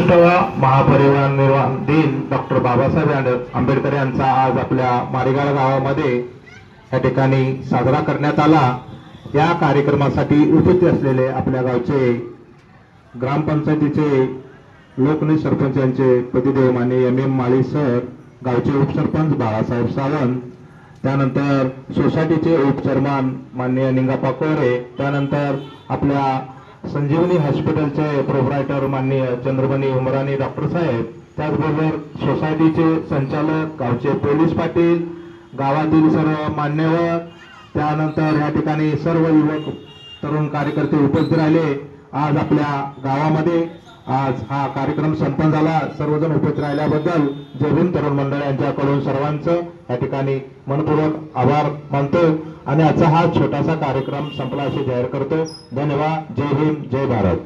महापरिवहन निर्माण दिन डॉक्टर बाबासाहेब आंबेडकर यांचा आज आपल्या मारेगाव गावामध्ये या ठिकाणी साजरा करण्यात आला. या कार्यक्रमासाठी उपस्थित असलेले आपल्या गावचे ग्रामपंचायतीचे लोकनेते सरपंच यांचे पतिदेव Mane M M Mali sir गावचे उपसरपंच बाळासाहेब सावंत त्यानंतर सोसायटीचे उपचेअरमन माननीय निंगापा कोरे त्यानंतर आपल्या संजीवनी हॉस्पिटलचे प्रोपरायटर माननीय चंद्रमणी उमराणी डॉक्टर साहेब त्याचबरोबर सोसायटीचे संचालक गावचे पोलीस पाटील गावातील सर्व मान्यवर त्यानंतर या ठिकाणी सर्व युवक तरुण कार्यकर्ते उपस्थित राहिले. आज आपल्या गावामध्ये आज हा कार्यक्रम संपन्न झाला. सर्वजण उपस्थित राहिल्याबद्दल जय तरुण मंडळ यांच्याकडून सर्वांचं या ठिकाणी मनपूर्वक आभार मानतो. आणि आजचा हा छोटासा कार्यक्रम संपला असे जाहीर करतो. धन्यवाद. जय भीम. जय भारत.